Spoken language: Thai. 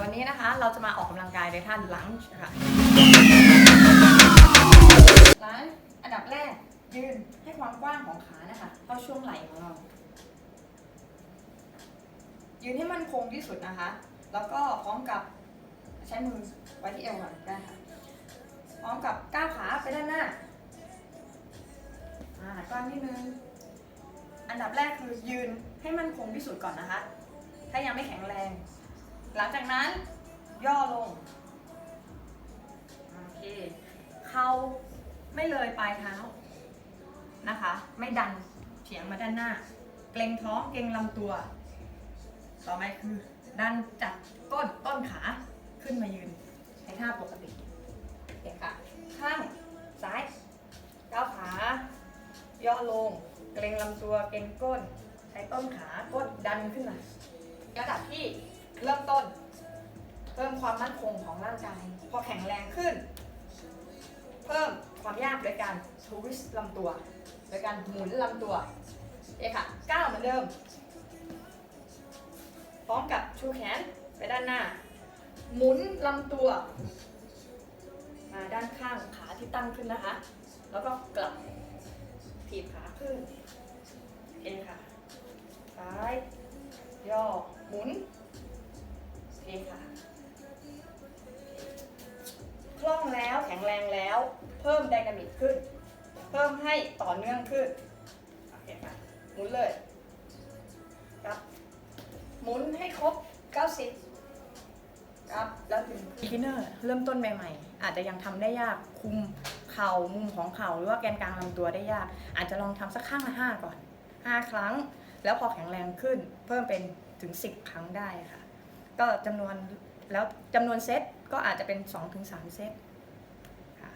วันนี้นะคะ เราจะมาออกกำลังกายในท่าลังช์ค่ะลังช์อันดับแรก ยืนให้ความกว้างของขานะคะเข้าช่วงไหล่ของเรา ยืนให้มันคงที่สุดนะคะ แล้วก็พร้อมกับใช้มือไว้ที่เอวก่อนได้ค่ะ พร้อมกับก้าวขาไปด้านหน้าอ่าก้างนิดนึงอันดับแรกคือยืนให้มันคงที่สุดก่อนนะคะ ถ้ายังไม่แข็งแรง หลังจากนั้นย่อลง โอเค เข่าไม่เลยปลายเท้านะคะ ไม่ดันเฉียงมาด้านหน้า เกรงท้องเกรงลำตัว ต่อไปคือ ดันจากก้นต้นขาขึ้นมายืน ในท่าปกติโอเคค่ะ ข้างซ้ายก้าวขา ย่อลง เกรงลำตัว เกรงก้น ใช้ต้นขาก้นดันขึ้นมาระดับที่ เริ่มต้นเพิ่มความมั่นคงของร่างกาย พอแข็งแรงขึ้น เพิ่มความยากโดยการทวิสต์ลำตัว โดยการหมุนลำตัวเอค่ะก้าวเหมือนเดิม พร้อมกับชูแขนไปด้านหน้า หมุนลำตัว มาด้านข้างขาที่ตั้งขึ้นนะคะ แล้วก็กลับถีบขาขึ้น เอค่ะ ซ้าย ย่อ หมุน เองค่ะ คล่องแล้วแข็งแรงแล้ว เพิ่มไดนามิกขึ้น เพิ่มให้ต่อเนื่องขึ้น โอเคค่ะ หมุนเลยครับ หมุนให้ครบ 90 ครับ แล้วถึง beginner เริ่มต้นใหม่ๆ อาจจะยังทำได้ยากคุมเข่ามุมของเข่าหรือว่าแกนกลางลำตัวได้ยาก อาจจะลองทำสักข้างละห้าก่อน5ครั้ง แล้วพอแข็งแรงขึ้น เพิ่มเป็นถึง 10 ครั้งได้ค่ะ ก็จำนวนแล้วจำนวนเซตก็อาจจะเป็น 2-3 เซตค่ะ